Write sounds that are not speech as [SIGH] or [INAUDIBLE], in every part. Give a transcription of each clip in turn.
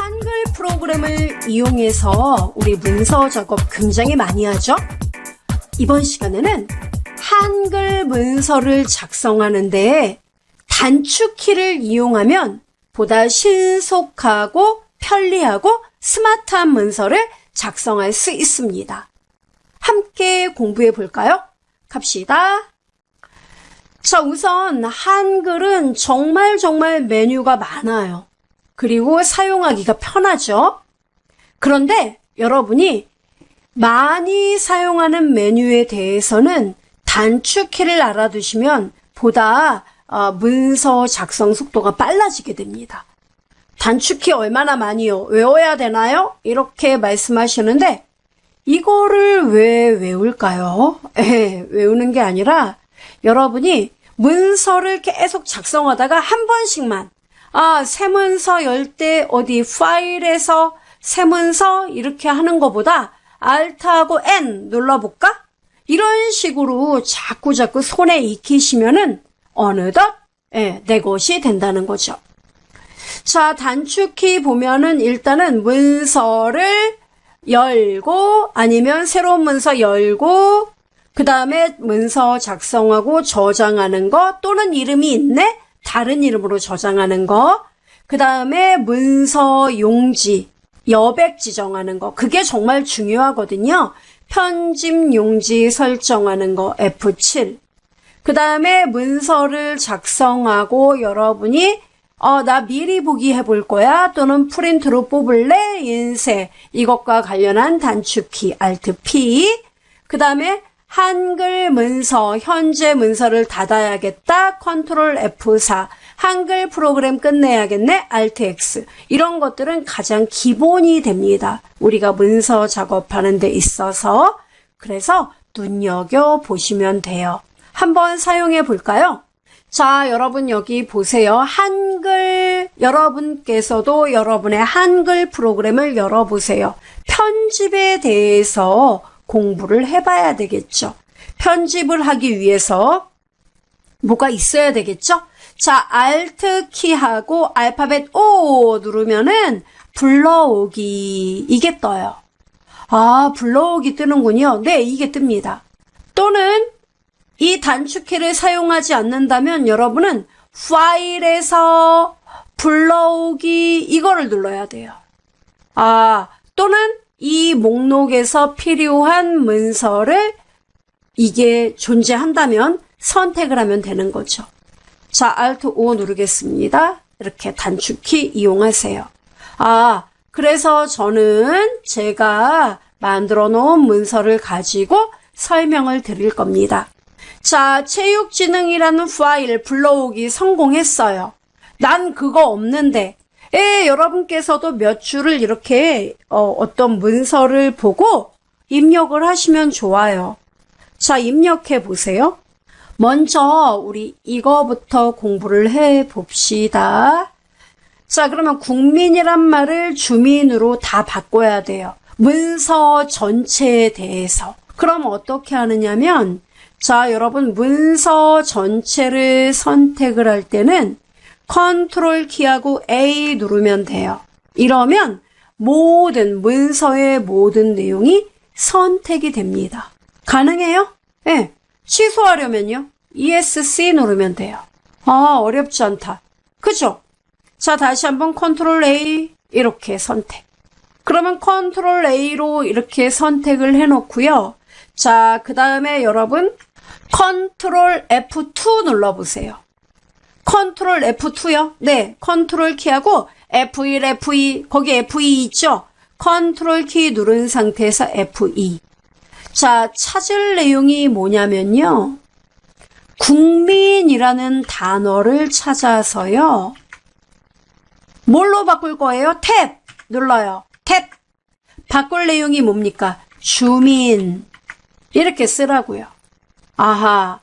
한글 프로그램을 이용해서 우리 문서 작업 굉장히 많이 하죠? 이번 시간에는 한글 문서를 작성하는데 단축키를 이용하면 보다 신속하고 편리하고 스마트한 문서를 작성할 수 있습니다. 함께 공부해 볼까요? 갑시다. 자, 우선 한글은 정말 정말 메뉴가 많아요. 그리고 사용하기가 편하죠. 그런데 여러분이 많이 사용하는 메뉴에 대해서는 단축키를 알아두시면 보다 어, 문서 작성 속도가 빨라지게 됩니다. 단축키 얼마나 많이요? 외워야 되나요? 이렇게 말씀하시는데 이거를 왜 외울까요? 에, [LAUGHS] 외우는 게 아니라 여러분이 문서를 계속 작성하다가 한 번씩만 아, 새 문서 열 때 어디 파일에서 새 문서 이렇게 하는 것보다 Alt하고 N 눌러볼까? 이런 식으로 자꾸 자꾸 손에 익히시면은 어느덧 예, 내 것이 된다는 거죠. 자, 단축키 보면은 일단은 문서를 열고 아니면 새로운 문서 열고 그 다음에 문서 작성하고 저장하는 거 또는 이름이 있네? 다른 이름으로 저장하는 거. 그 다음에 문서 용지, 여백 지정하는 거. 그게 정말 중요하거든요. 편집 용지 설정하는 거 F7. 그 다음에 문서를 작성하고 여러분이 어, 나 미리 보기 해볼 거야. 또는 프린트로 뽑을래? 인쇄. 이것과 관련한 단축키 Alt P. 그 다음에 한글 문서, 현재 문서를 닫아야겠다. 컨트롤 F4. 한글 프로그램 끝내야겠네. Alt X. 이런 것들은 가장 기본이 됩니다. 우리가 문서 작업하는 데 있어서. 그래서 눈여겨 보시면 돼요. 한번 사용해 볼까요? 자, 여러분 여기 보세요. 한글, 여러분께서도 여러분의 한글 프로그램을 열어보세요. 편집에 대해서 공부를 해봐야 되겠죠. 편집을 하기 위해서 뭐가 있어야 되겠죠? 자, Alt 키하고 알파벳 O 누르면은 불러오기 이게 떠요. 아, 불러오기 뜨는군요. 네, 이게 뜹니다. 또는 이 단축키를 사용하지 않는다면 여러분은 파일에서 불러오기 이거를 눌러야 돼요. 아, 또는 이 목록에서 필요한 문서를 이게 존재한다면 선택을 하면 되는 거죠. 자, Alt O 누르겠습니다. 이렇게 단축키 이용하세요. 아, 그래서 저는 제가 만들어 놓은 문서를 가지고 설명을 드릴 겁니다. 자, 체육지능이라는 파일 불러오기 성공했어요. 난 그거 없는데. 예, 여러분께서도 몇 줄을 이렇게 어, 어떤 문서를 보고 입력을 하시면 좋아요. 자, 입력해 보세요. 먼저 우리 이거부터 공부를 해 봅시다. 자, 그러면 국민이란 말을 주민으로 다 바꿔야 돼요. 문서 전체에 대해서. 그럼 어떻게 하느냐면, 자, 여러분, 문서 전체를 선택을 할 때는 컨트롤 키하고 A 누르면 돼요. 이러면 모든 문서의 모든 내용이 선택이 됩니다. 가능해요? 네. 취소하려면요. ESC 누르면 돼요. 아, 어렵지 않다. 그죠? 자, 다시 한번 컨트롤 A 이렇게 선택. 그러면 컨트롤 A로 이렇게 선택을 해놓고요. 자, 그 다음에 여러분 컨트롤 F2 눌러보세요. 컨트롤 F2요? 네, 컨트롤 키하고 F1, F2, 거기 F2 있죠? 컨트롤 키 누른 상태에서 F2. 자, 찾을 내용이 뭐냐면요. 국민이라는 단어를 찾아서요. 뭘로 바꿀 거예요? 탭 눌러요. 탭. 바꿀 내용이 뭡니까? 주민. 이렇게 쓰라고요. 아하.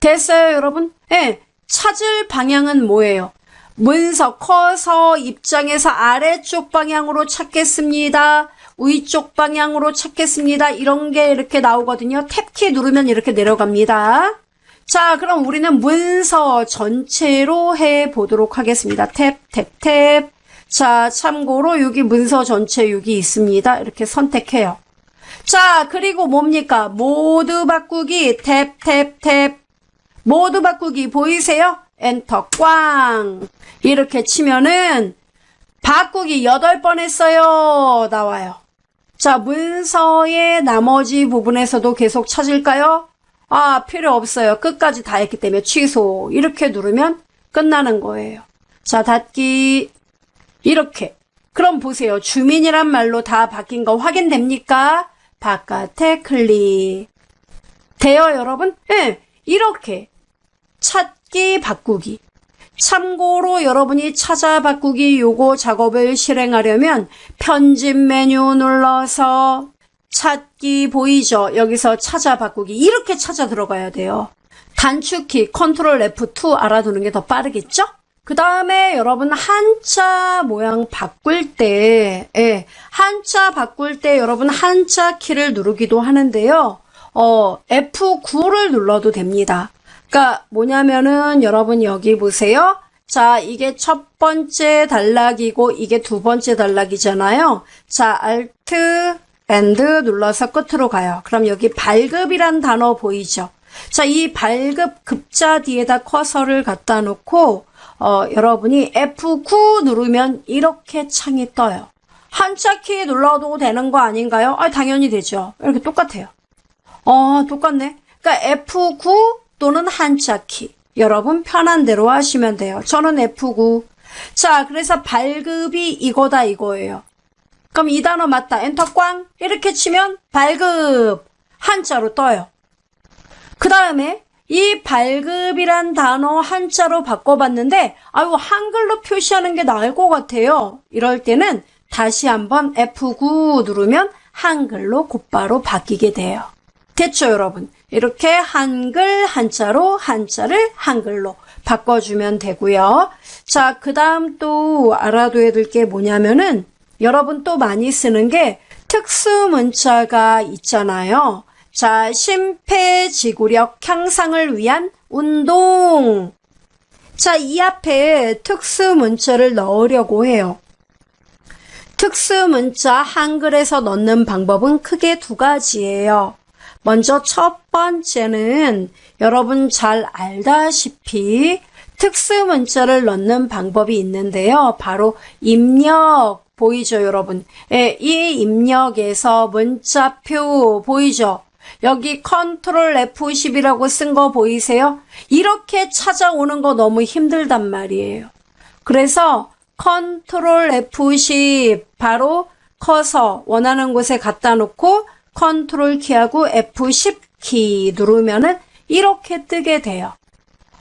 됐어요, 여러분? 예. 네, 찾을 방향은 뭐예요? 문서 커서 입장에서 아래쪽 방향으로 찾겠습니다. 위쪽 방향으로 찾겠습니다. 이런 게 이렇게 나오거든요. 탭키 누르면 이렇게 내려갑니다. 자, 그럼 우리는 문서 전체로 해 보도록 하겠습니다. 탭, 탭, 탭. 자, 참고로 여기 문서 전체 여기 있습니다. 이렇게 선택해요. 자, 그리고 뭡니까? 모두 바꾸기, 탭, 탭, 탭. 모두 바꾸기 보이세요? 엔터 꽝. 이렇게 치면은 바꾸기 8번 했어요. 나와요. 자, 문서의 나머지 부분에서도 계속 찾을까요? 아, 필요 없어요. 끝까지 다 했기 때문에 취소. 이렇게 누르면 끝나는 거예요. 자, 닫기. 이렇게. 그럼 보세요. 주민이란 말로 다 바뀐 거 확인됩니까? 바깥에 클릭. 돼요, 여러분? 예, 이렇게. 찾기, 바꾸기. 참고로 여러분이 찾아 바꾸기 요거 작업을 실행하려면 편집 메뉴 눌러서 찾기 보이죠? 여기서 찾아 바꾸기 이렇게 찾아 들어가야 돼요. 단축키 컨트롤 F2 알아두는 게 더 빠르겠죠? 그 다음에 여러분 한자 모양 바꿀 때, 예, 한자 바꿀 때 여러분 한자 키를 누르기도 하는데요. 어, F9를 눌러도 됩니다. 그러니까 뭐냐면은 여러분 여기 보세요. 자, 이게 첫 번째 단락이고 이게 두 번째 단락이잖아요. 자, Alt and 눌러서 끝으로 가요. 그럼 여기 발급이란 단어 보이죠? 자, 이 발급 급자 뒤에다 커서를 갖다 놓고 어, 여러분이 F9 누르면 이렇게 창이 떠요. 한자 키 눌러도 되는 거 아닌가요? 아, 당연히 되죠. 이렇게 똑같아요. 어, 똑같네. 그러니까 F9 또는 한자 키. 여러분 편한 대로 하시면 돼요. 저는 F9. 자, 그래서 발급이 이거다 이거예요. 그럼 이 단어 맞다. 엔터 꽝. 이렇게 치면 발급 한자로 떠요. 그 다음에 이 발급이란 단어 한자로 바꿔봤는데 아유 한글로 표시하는 게 나을 것 같아요. 이럴 때는 다시 한번 F9 누르면 한글로 곧바로 바뀌게 돼요. 됐죠 여러분? 이렇게 한글 한자로 한자를 한글로 바꿔주면 되고요. 자, 그 다음 또 알아둬야 될 게 뭐냐면은 여러분 또 많이 쓰는 게 특수 문자가 있잖아요. 자, 심폐지구력 향상을 위한 운동. 자, 이 앞에 특수 문자를 넣으려고 해요. 특수 문자 한글에서 넣는 방법은 크게 두 가지예요. 먼저 첫 번째는 여러분 잘 알다시피 특수 문자를 넣는 방법이 있는데요. 바로 입력 보이죠, 여러분? 예, 이 입력에서 문자표 보이죠? 여기 컨트롤 F10이라고 쓴 거 보이세요? 이렇게 찾아오는 거 너무 힘들단 말이에요. 그래서 컨트롤 F10 바로 커서 원하는 곳에 갖다 놓고 컨트롤 키하고 F10 키 누르면은 이렇게 뜨게 돼요.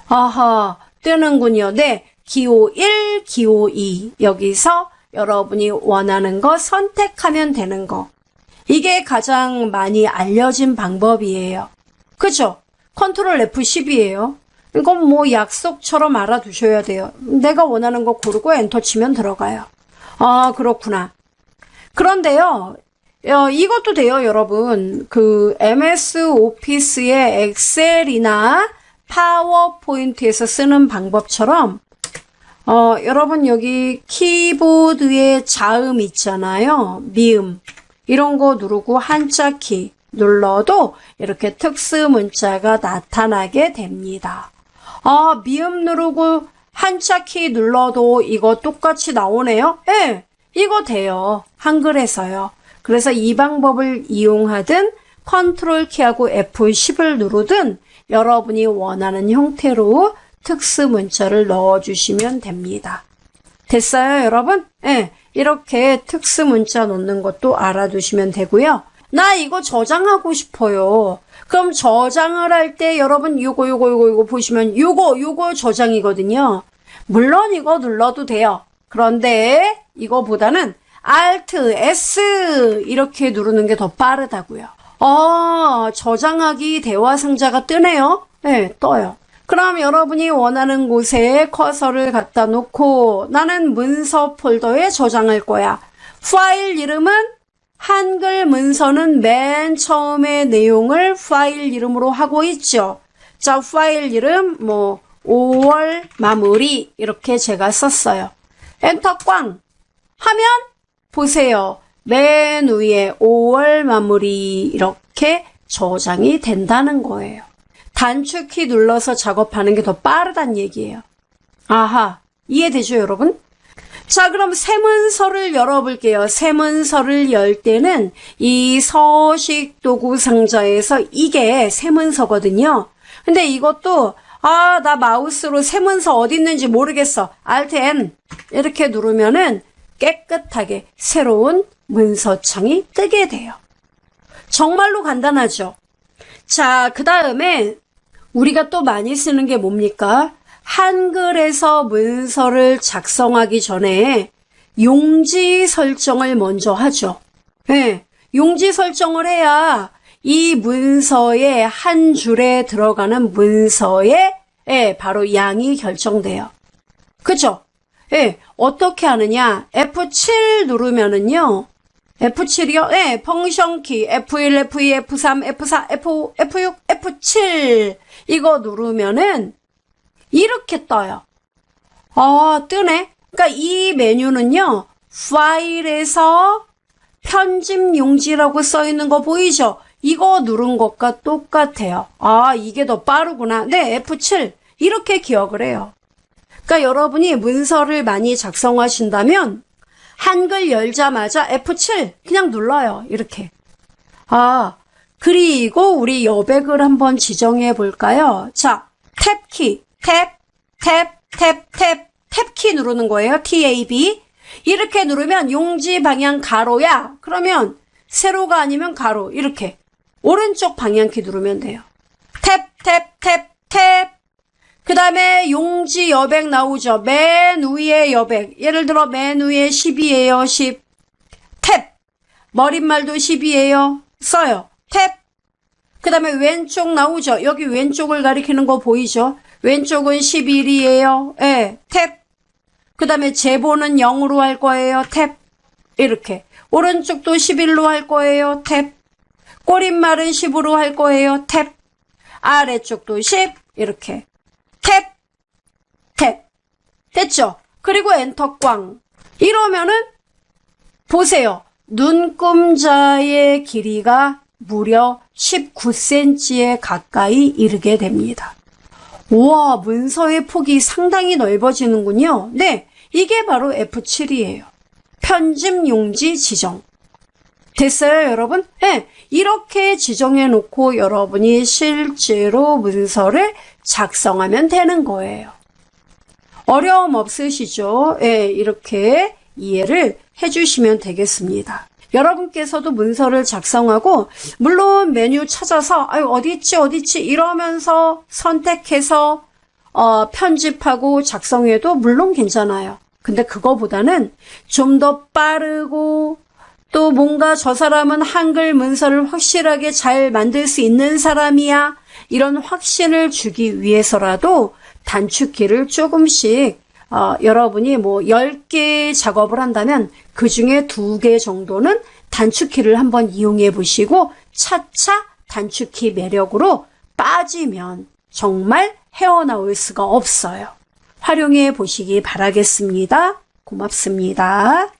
아하, 뜨는군요. 네, 기호 1, 기호 2. 여기서 여러분이 원하는 거 선택하면 되는 거. 이게 가장 많이 알려진 방법이에요. 그죠? 컨트롤 F10이에요. 이건 뭐 약속처럼 알아두셔야 돼요. 내가 원하는 거 고르고 엔터 치면 들어가요. 아, 그렇구나. 그런데요, 어, 이것도 돼요, 여러분. 그 MS 오피스의 엑셀이나 파워포인트에서 쓰는 방법처럼 어, 여러분 여기 키보드에 자음 있잖아요. 미음. 이런 거 누르고 한자 키 눌러도 이렇게 특수 문자가 나타나게 됩니다. 아, 미음 누르고 한자 키 눌러도 이거 똑같이 나오네요? 예, 네, 이거 돼요. 한글에서요. 그래서 이 방법을 이용하든 컨트롤 키하고 F10을 누르든 여러분이 원하는 형태로 특수 문자를 넣어주시면 됩니다. 됐어요, 여러분? 예, 네, 이렇게 특수 문자 넣는 것도 알아두시면 되고요. 나 이거 저장하고 싶어요. 그럼 저장을 할 때 여러분 요거 요거 요거 요거 보시면 요거 요거 저장이거든요. 물론 이거 눌러도 돼요. 그런데 이거보다는 Alt S 이렇게 누르는 게 더 빠르다고요. 아, 저장하기 대화 상자가 뜨네요. 네, 떠요. 그럼 여러분이 원하는 곳에 커서를 갖다 놓고 나는 문서 폴더에 저장할 거야. 파일 이름은 한글 문서는 맨 처음에 내용을 파일 이름으로 하고 있죠. 자, 파일 이름 뭐 5월 마무리 이렇게 제가 썼어요. 엔터 꽝 하면 보세요. 맨 위에 5월 마무리 이렇게 저장이 된다는 거예요. 단축키 눌러서 작업하는 게 더 빠르단 얘기예요. 아하, 이해되죠, 여러분? 자, 그럼 세문서를 열어볼게요. 세문서를 열 때는 이 서식 도구 상자에서 이게 세문서거든요. 근데 이것도 아, 나 마우스로 세문서 어디 있는지 모르겠어. Alt N 이렇게 누르면은 깨끗하게 새로운 문서창이 뜨게 돼요. 정말로 간단하죠. 자, 그 다음에 우리가 또 많이 쓰는 게 뭡니까? 한글에서 문서를 작성하기 전에 용지 설정을 먼저 하죠. 네, 용지 설정을 해야 이 문서의 한 줄에 들어가는 문서의 예, 바로 양이 결정돼요. 그죠? 예, 어떻게 하느냐? F7 누르면은요. F7이요? 네, 펑션 키 F1, F2, F3, F4, F5, F6, F7 이거 누르면은 이렇게 떠요. 아, 뜨네. 그러니까 이 메뉴는요. 파일에서 편집 용지라고 써 있는 거 보이죠? 이거 누른 것과 똑같아요. 아, 이게 더 빠르구나. 네, F7. 이렇게 기억을 해요. 그러니까 여러분이 문서를 많이 작성하신다면 한글 열자마자 F7 그냥 눌러요. 이렇게. 아, 그리고 우리 여백을 한번 지정해 볼까요? 자, 탭키, 탭, 탭, 탭, 탭, 탭키 누르는 거예요. TAB. 이렇게 누르면 용지 방향 가로야. 그러면 세로가 아니면 가로. 이렇게. 오른쪽 방향키 누르면 돼요. 탭, 탭, 탭, 탭. 그 다음에 용지 여백 나오죠. 맨 위에 여백. 예를 들어 맨 위에 10이에요. 10. 탭. 머릿말도 10이에요. 써요. 탭. 그 다음에 왼쪽 나오죠. 여기 왼쪽을 가리키는 거 보이죠? 왼쪽은 11이에요. 예, 탭. 그 다음에 제보는 0으로 할 거예요. 탭. 이렇게. 오른쪽도 11로 할 거예요. 탭. 꼬릿말은 10으로 할 거예요. 탭. 아래쪽도 10. 이렇게. 됐죠? 그리고 엔터 꽝. 이러면은 보세요. 눈금자의 길이가 무려 19cm에 가까이 이르게 됩니다. 우와, 문서의 폭이 상당히 넓어지는군요. 네, 이게 바로 F7이에요. 편집 용지 지정. 됐어요, 여러분? 네, 이렇게 지정해 놓고 여러분이 실제로 문서를 작성하면 되는 거예요. 어려움 없으시죠? 예, 이렇게 이해를 해주시면 되겠습니다. 여러분께서도 문서를 작성하고 물론 메뉴 찾아서 아유 어디 있지 어디 있지 이러면서 선택해서 어, 편집하고 작성해도 물론 괜찮아요. 근데 그거보다는 좀 더 빠르고 또 뭔가 저 사람은 한글 문서를 확실하게 잘 만들 수 있는 사람이야 이런 확신을 주기 위해서라도 단축키를 조금씩 어, 여러분이 뭐 10개 작업을 한다면 그 중에 2개 정도는 단축키를 한번 이용해 보시고 차차 단축키 매력으로 빠지면 정말 헤어나올 수가 없어요. 활용해 보시기 바라겠습니다. 고맙습니다.